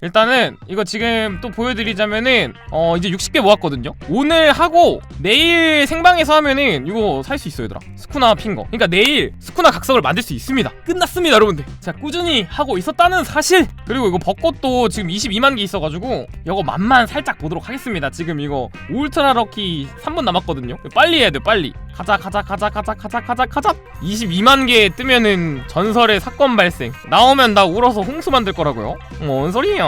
일단은 이거 지금 또 보여드리자면은 어 이제 60개 모았거든요? 오늘 하고 내일 생방에서 하면은 이거 살 수 있어요 얘들아. 스쿠나 핀거. 그러니까 내일 스쿠나 각성을 만들 수 있습니다. 끝났습니다 여러분들. 자 꾸준히 하고 있었다는 사실. 그리고 이거 벚꽃도 지금 22만 개 있어가지고 이거 맛만 살짝 보도록 하겠습니다. 지금 이거 울트라 럭키 3분 남았거든요? 빨리 해야 돼 빨리. 가자 가자 가자 가자 가자 가자 가자. 22만 개 뜨면은 전설의 사건 발생. 나오면 나 울어서 홍수 만들 거라고요? 뭔 소리예요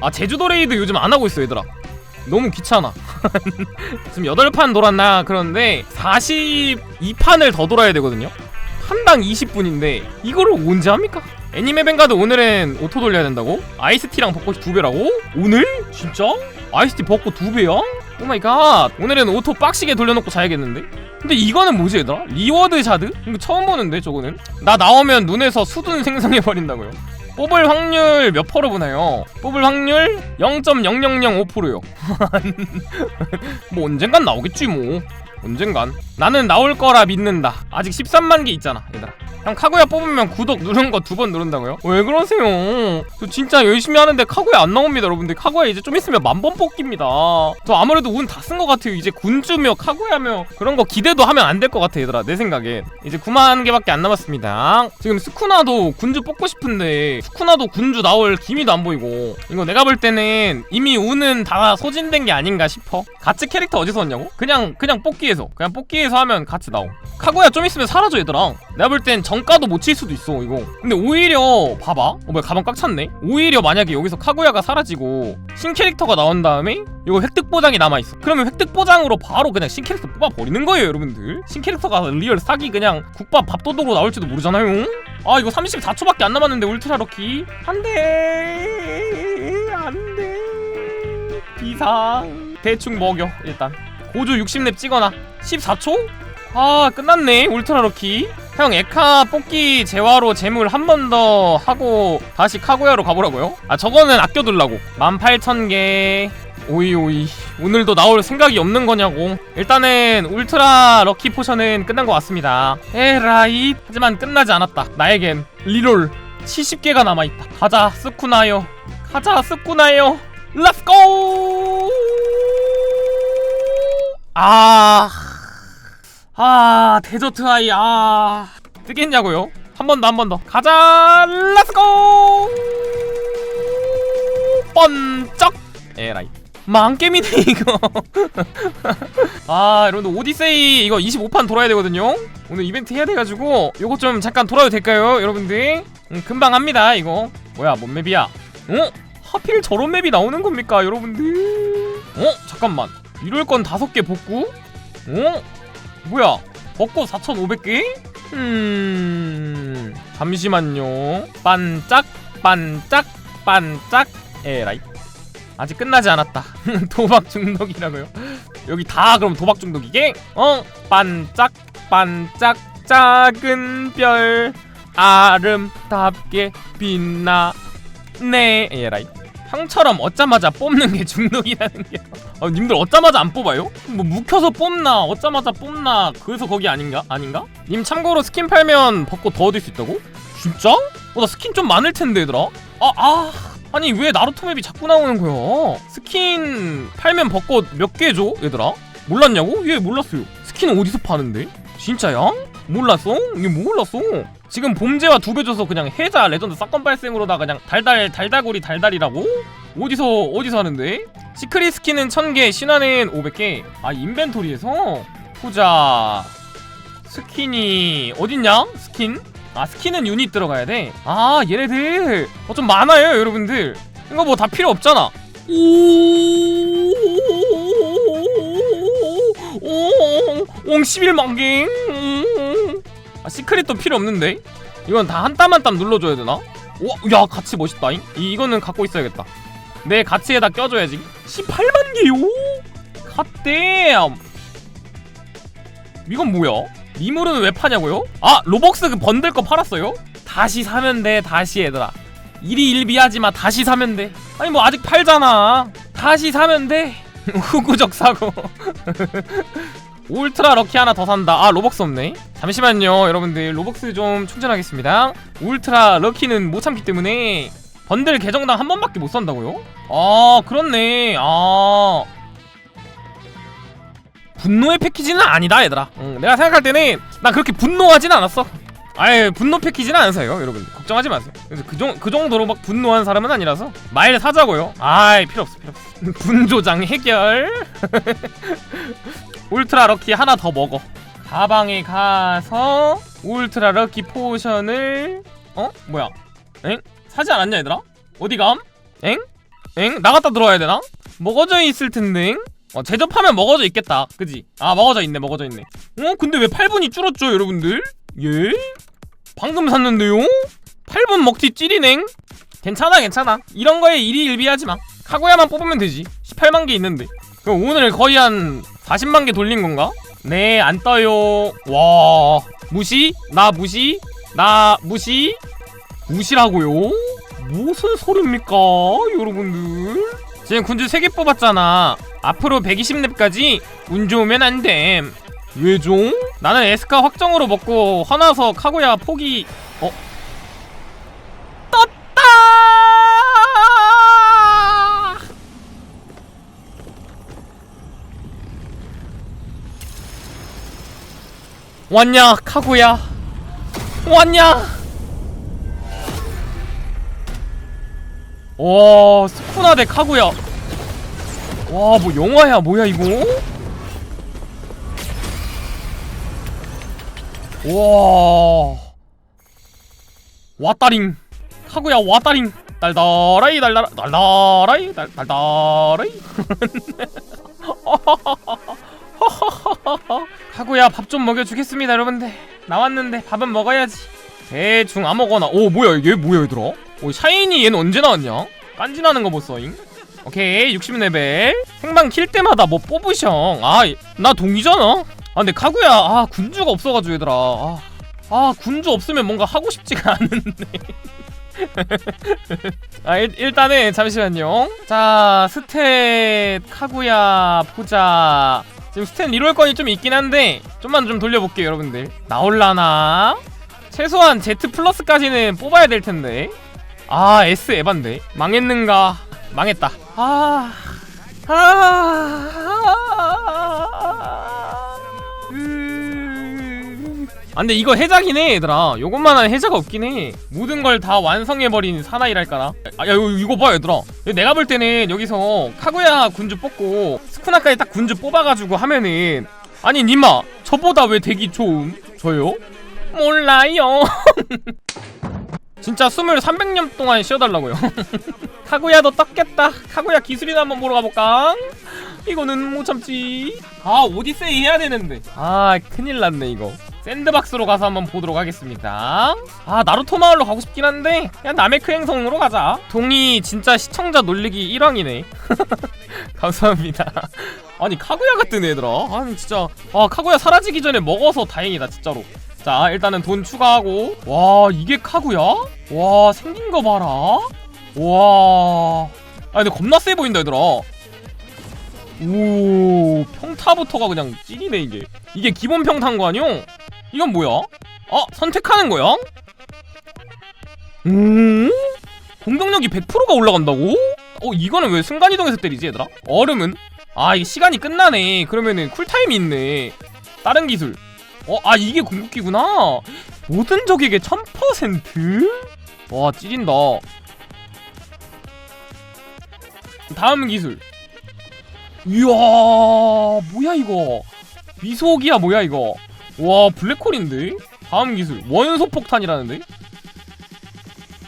아 제주도 레이드 요즘 안 하고 있어 얘들아 너무 귀찮아 지금 8판 돌았나 그런데 42판을 더 돌아야 되거든요 판당 20분인데 이거를 언제 합니까? 애니메 뱅가드 오늘은 오토 돌려야 된다고? 아이스티랑 벚꽃이 두 배라고? 오늘? 진짜? 아이스티 벚꽃 두 배야? 오마이갓 오늘은 오토 빡시게 돌려놓고 자야겠는데? 근데 이거는 뭐지 얘들아? 리워드 샤드? 이거 처음 보는데 저거는? 나 나오면 눈에서 수둔 생성해버린다고요 뽑을 확률 몇 퍼로 보나요? 뽑을 확률 0.0005%요 뭐 언젠간 나오겠지 뭐 언젠간 나는 나올 거라 믿는다. 아직 13만 개 있잖아 얘들아. 형 카구야 뽑으면 구독 누른 거 두 번 누른다고요? 왜 그러세요? 저 진짜 열심히 하는데 카구야 안 나옵니다 여러분들. 카구야 이제 좀 있으면 만 번 뽑기입니다. 저 아무래도 운 다 쓴 것 같아요. 이제 군주며 카구야며 그런 거 기대도 하면 안 될 것 같아 얘들아 내 생각엔. 이제 9만 개밖에 안 남았습니다. 지금 스쿠나도 군주 뽑고 싶은데 스쿠나도 군주 나올 기미도 안 보이고. 이거 내가 볼 때는 이미 운은 다 소진된 게 아닌가 싶어. 가츠 캐릭터 어디서 왔냐고? 그냥 그냥 뽑기에 서 그냥 뽑기에서 하면 같이 나오 카구야 좀 있으면 사라져 얘들아. 내가 볼 땐 정가도 못 칠 수도 있어 이거. 근데 오히려 봐봐. 어 뭐야 가방 꽉 찼네. 오히려 만약에 여기서 카구야가 사라지고 신 캐릭터가 나온 다음에 이거 획득 보장이 남아있어. 그러면 획득 보장으로 바로 그냥 신 캐릭터 뽑아버리는 거예요 여러분들. 신 캐릭터가 리얼 싸기 그냥 국밥 밥도둑으로 나올지도 모르잖아요. 아 이거 34초밖에 안 남았는데 울트라 럭키. 안돼. 안돼. 비상. 대충 먹여 일단 고주 60렙 찍어놔. 14초? 아 끝났네. 울트라 럭키. 형 에카 뽑기 재화로 재물 한 번 더 하고 다시 카구야로 가보라고요? 아 저거는 아껴둘라고. 18,000개. 오이 오이. 오늘도 나올 생각이 없는 거냐고. 일단은 울트라 럭키 포션은 끝난 것 같습니다. 에라이 하지만 끝나지 않았다. 나에겐 리롤 70개가 남아있다. 가자 스쿠나요. 가자 스쿠나요. 렛츠고 아... 아 데저트 아이 아. 뜨겠냐고요? 한 번 더 한 번 더. 가자 렛츠고 번쩍! 에라이. 망게임이네 이거. 아 여러분들 오디세이 이거 25판 돌아야 되거든요? 오늘 이벤트 해야 돼가지고 요거 좀 잠깐 돌아도 될까요 여러분들? 음, 금방 합니다 이거. 뭐야 뭔 맵이야? 어? 하필 저런 맵이 나오는 겁니까 여러분들? 어? 잠깐만 이럴 건 다섯 개 복구? 어? 뭐야 벚꽃 4,500개? 음... 잠시만요 반짝 반짝 반짝 에라이 아직 끝나지 않았다 도박 중독이라고요? 여기 다 그럼 도박 중독이게? 어? 반짝 반짝 작은 별 아름답게 빛나 네 에라이 형처럼 얻자마자 뽑는 게 중독이라는 게. 아, 님들 얻자마자 안 뽑아요? 뭐 묵혀서 뽑나, 얻자마자 뽑나, 그래서 거기 아닌가? 아닌가? 님 참고로 스킨 팔면 벚꽃 더 얻을 수 있다고? 진짜? 어, 나 스킨 좀 많을 텐데, 얘들아. 아, 아. 아니, 왜 나루토 맵이 자꾸 나오는 거야? 스킨 팔면 벚꽃 몇 개 줘, 얘들아? 몰랐냐고? 얘 몰랐어요. 스킨 어디서 파는데? 진짜야? 몰랐어? 이게 뭐 몰랐어? 지금 봄제와 두 배 줘서 그냥 해자 레전드 사건 발생으로다 그냥 달달 달다구리 달달이라고? 어디서 어디서 하는데? 시크릿 스킨은 1000개, 신화는 500개. 아 인벤토리에서 보자. 스킨이 어딨냐? 스킨? 아 스킨은 유닛 들어가야 돼. 아 얘네들 어, 좀 많아요 여러분들. 이거 뭐 다 필요 없잖아. 오옹 11만 개. 음. 아 시크릿도 필요 없는데? 이건 다 한 땀 한 땀 눌러줘야 되나? 와, 야 가치 멋있다잉. 이, 이거는 갖고 있어야겠다. 내 가치에다 껴줘야지. 18만 개요? 갓댐. 이건 뭐야? 미물은 왜 파냐고요? 아 로벅스 그 번들 거 팔았어요? 다시 사면 돼 다시 얘들아 일이 일비하지마 다시 사면 돼 아니 뭐 아직 팔잖아 다시 사면 돼 후구적 사고 울트라 럭키 하나 더 산다. 아 로벅스 없네. 잠시만요. 여러분들 로벅스 좀 충전하겠습니다. 울트라 럭키는 못 참기 때문에 번들 계정당 한 번밖에 못 산다고요? 아 그렇네. 아. 분노의 패키지는 아니다 얘들아. 응, 내가 생각할 때는 나 그렇게 분노하진 않았어. 아예 분노 패키지는 안 사요 여러분 걱정하지 마세요. 그래서 그, 정, 그 정도로 막 분노한 사람은 아니라서 마일 사자고요. 아이 필요 없어 필요 없어. 분조장 해결 울트라 럭키 하나 더 먹어 가방에 가서 울트라 럭키 포션을 어? 뭐야 엥? 사지 않았냐 얘들아? 어디감? 엥? 엥? 나갔다 들어와야 되나? 먹어져 있을 텐데 어, 제접하면 먹어져 있겠다 그지? 아 먹어져 있네 먹어져 있네 어? 근데 왜 8분이 줄었죠 여러분들? 예? 방금 샀는데요? 8분 먹튀 찌리냉? 괜찮아 괜찮아 이런 거에 일희일비하지 마 카고야만 뽑으면 되지 18만 개 있는데 그럼 오늘 거의 한 40만 개 돌린 건가? 네 안 떠요 와 무시? 나 무시? 나 무시? 무시라고요? 무슨 소리입니까 여러분들 지금 군주 3개 뽑았잖아 앞으로 120렙까지 운 좋으면 안 됨 왜죠? 나는 에스카 확정으로 먹고 화나서 카고야 포기 왔냐 카고야? 왔냐? 와 스쿠나 대 카구야. 와 뭐 영화야 뭐야 이거? 와. 왔다링. 카구야 왔다링. 달달아이 달달 달달아이 달 달달아이 카구야 밥 좀 먹여주겠습니다 여러분들. 나왔는데 밥은 먹어야지. 대충 아무거나. 오 뭐야 얘 뭐야 얘들아? 오 샤이니 얘는 언제 나왔냐? 깐지나는 거 보써잉. 오케이 60레벨. 생방 킬 때마다 뭐 뽑으셔. 아나 동이잖아. 아 근데 카구야 아 군주가 없어가지고 얘들아. 아, 아 군주 없으면 뭔가 하고 싶지가 않은데. 아 일, 일단은 잠시만요. 자 스탯 카구야 보자 지금 스탯 리롤 건이 좀 있긴 한데 좀만 좀 돌려볼게요 여러분들. 나올라나? 최소한 Z 플러스까지는 뽑아야 될 텐데. 아 S 에반데. 망했는가? 망했다. 아 아, 아 근데 이거 해자긴 해 얘들아. 요것만 한 해자가 없긴 해. 모든 걸 다 완성해버린 사나이랄까나. 아야 이거, 이거 봐 얘들아. 내가 볼 때는 여기서 카구야 군주 뽑고 스쿠나까지 딱 군주 뽑아가지고 하면은 아니 님마 저보다 왜 대기 좋음? 저요? 몰라요. 진짜 숨을 300년 동안 쉬어달라고요. 카구야 너 떴겠다. 카구야 기술이나 한번 보러 가볼까? 이거는 못 참지. 아 오디세이 해야 되는데. 아 큰일 났네 이거 샌드박스로 가서 한번 보도록 하겠습니다. 아 나루토 마을로 가고 싶긴 한데 그냥 나메크 행성으로 가자. 동이 진짜 시청자 놀리기 1왕이네. 감사합니다. 아니 카구야가 뜨네 얘들아. 아니 진짜. 아 카구야 사라지기 전에 먹어서 다행이다 진짜로. 자 일단은 돈 추가하고. 와 이게 카구야? 와 생긴 거 봐라. 와. 아 근데 겁나 세 보인다 얘들아. 오 평타부터가 그냥 찐이네 이게. 이게 기본 평타인 거 아니요? 이건 뭐야? 어? 선택하는 거야? 음? 공격력이 100%가 올라간다고? 어 이거는 왜 순간이동해서 때리지 얘들아? 얼음은? 아 이게 시간이 끝나네 그러면은 쿨타임이 있네 다른 기술 어? 아 이게 궁극기구나 모든 적에게 1000%? 와 찌린다 다음 기술 이야 뭐야 이거 미소기야 뭐야 이거 와 블랙홀인데 다음 기술 원소 폭탄이라는데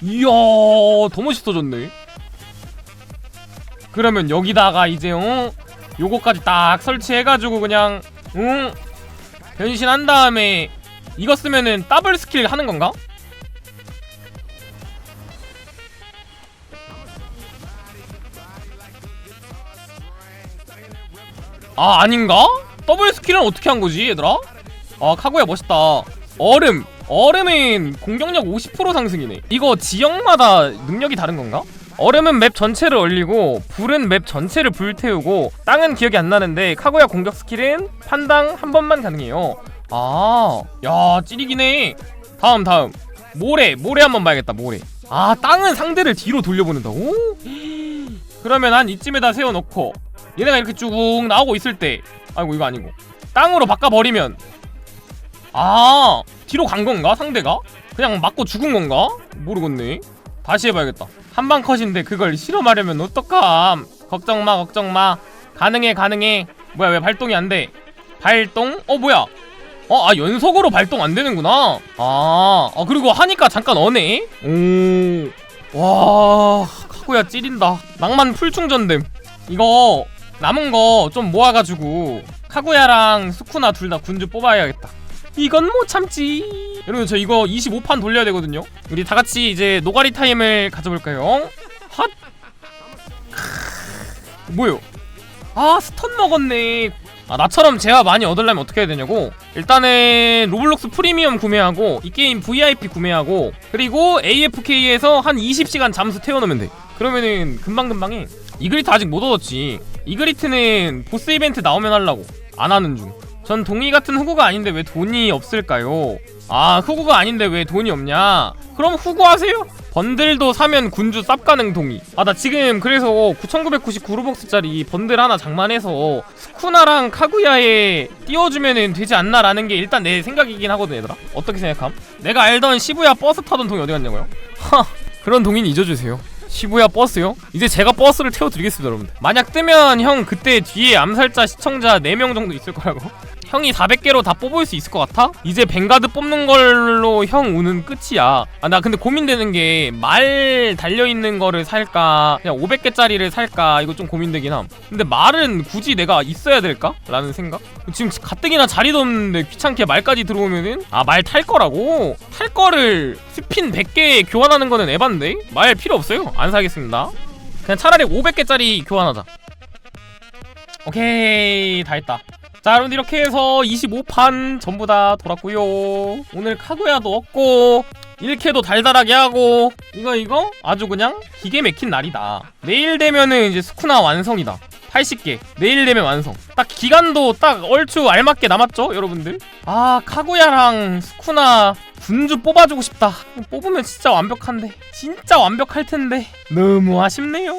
이야 더 멋있어졌네 그러면 여기다가 이제 어 요거까지 딱 설치해가지고 그냥 응 변신한 다음에 이거 쓰면은 더블 스킬 하는 건가? 아 아닌가? 더블 스킬은 어떻게 한 거지 얘들아? 아 카구야 멋있다. 얼음. 얼음은 공격력 50% 상승이네. 이거 지역마다 능력이 다른 건가? 얼음은 맵 전체를 얼리고 불은 맵 전체를 불태우고 땅은 기억이 안 나는데 카구야 공격 스킬은 판당 한 번만 가능해요. 아야 찌리기네. 다음 다음. 모래 모래 한번 봐야겠다 모래. 아 땅은 상대를 뒤로 돌려보낸다고? 그러면 한 이쯤에다 세워놓고 얘네가 이렇게 쭉 나오고 있을 때 아이고 이거 아니고. 땅으로 바꿔버리면 아 뒤로 간 건가 상대가? 그냥 맞고 죽은 건가? 모르겠네 다시 해봐야겠다 한 방 컷인데 그걸 실험하려면 어떡함 걱정마 걱정마 가능해 가능해 뭐야 왜 발동이 안돼 발동? 어 뭐야 어, 아, 연속으로 발동 안 되는구나. 아, 아, 그리고 하니까 잠깐 어네? 오. 와, 카구야 찌린다. 낭만 풀 충전됨. 이거, 남은 거 좀 모아가지고, 카구야랑 수쿠나 둘 다 군주 뽑아야겠다. 이건 못 참지. 여러분, 저 이거 25판 돌려야 되거든요. 우리 다 같이 이제 노가리 타임을 가져볼까요? 핫! 크으, 뭐요? 아, 스턴 먹었네. 아 나처럼 재화 많이 얻으려면 어떻게 해야 되냐고 일단은 로블록스 프리미엄 구매하고 이 게임 VIP 구매하고 그리고 AFK에서 한 20시간 잠수 태워놓으면 돼 그러면은 금방금방 해 이그리트 아직 못 얻었지 이그리트는 보스 이벤트 나오면 하려고 안 하는 중 전 동의 같은 후구가 아닌데 왜 돈이 없을까요? 아 후구가 아닌데 왜 돈이 없냐? 그럼 후구 하세요. 번들도 사면 군주 쌉 가능 동의. 아 나 지금 그래서 9999 루벅스짜리 번들 하나 장만해서 스쿠나랑 카구야에 띄워주면은 되지 않나 라는 게 일단 내 생각이긴 하거든 얘들아. 어떻게 생각함? 내가 알던 시부야 버스 타던 동이 어디 갔냐고요? 하 그런 동의는 잊어주세요. 시부야 버스요? 이제 제가 버스를 태워드리겠습니다 여러분들. 만약 뜨면 형 그때 뒤에 암살자 시청자 4명 정도 있을 거라고 형이 400개로 다 뽑을 수 있을 것 같아? 이제 뱅가드 뽑는 걸로 형 우는 끝이야 아 나 근데 고민되는 게 말 달려있는 거를 살까 그냥 500개짜리를 살까 이거 좀 고민되긴 함 근데 말은 굳이 내가 있어야 될까? 라는 생각? 지금 가뜩이나 자리도 없는데 귀찮게 말까지 들어오면은 아 말 탈 거라고? 탈 거를 스핀 100개 교환하는 거는 에반데? 말 필요 없어요 안 사겠습니다 그냥 차라리 500개짜리 교환하자 오케이 다 했다 자 여러분 이렇게 해서 25판 전부 다 돌았고요. 오늘 카구야도 얻고 1캐도 달달하게 하고 이거 이거? 아주 그냥 기계 맥힌 날이다. 내일 되면은 이제 스쿠나 완성이다. 80개. 내일 되면 완성. 딱 기간도 딱 얼추 알맞게 남았죠 여러분들? 아 카구야랑 스쿠나 군주 뽑아주고 싶다. 뽑으면 진짜 완벽한데. 진짜 완벽할 텐데. 너무 아쉽네요